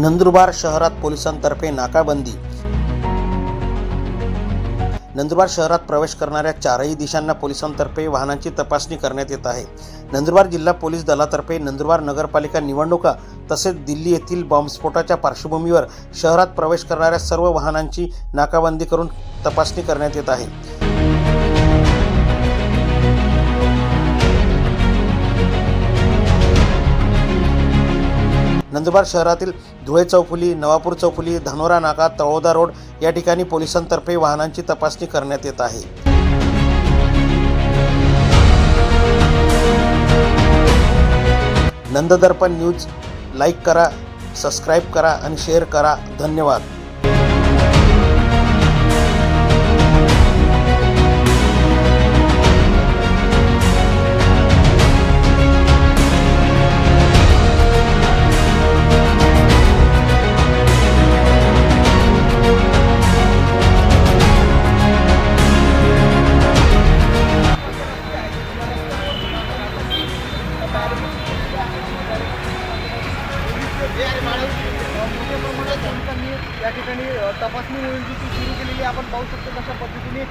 नंदुरबार शहरात पोलिसांतर्फे नाकाबंदी. नंदुरबार शहरात प्रवेश करणाऱ्या चारही दिशांना पोलिसांतर्फे वाहनांची तपासणी करण्यात येत आहे. नंदुरबार जिल्हा पोलीस दलातर्फे नंदुरबार नगरपालिका निवडणुका तसेच दिल्ली येथील बॉम्बस्फोटाच्या पार्श्वभूमीवर शहरात प्रवेश करणाऱ्या सर्व वाहनांची नाकाबंदी करून तपासणी करण्यात येत आहे. नंदुरबार शहरातील धुळे चौफुली नवापूर चौफुली धानोरा नाका तळोदा रोड या ठिकाणी पोलिसांतर्फे वाहनांची तपासणी करण्यात येत आहे. नंददर्पण न्यूज लाईक करा सबस्क्राईब करा आणि शेअर करा. धन्यवाद. या ठिकाणी तपासणी मोहीम जी ती सुरू केलेली आपण पाहू शकतो कशा पद्धतीने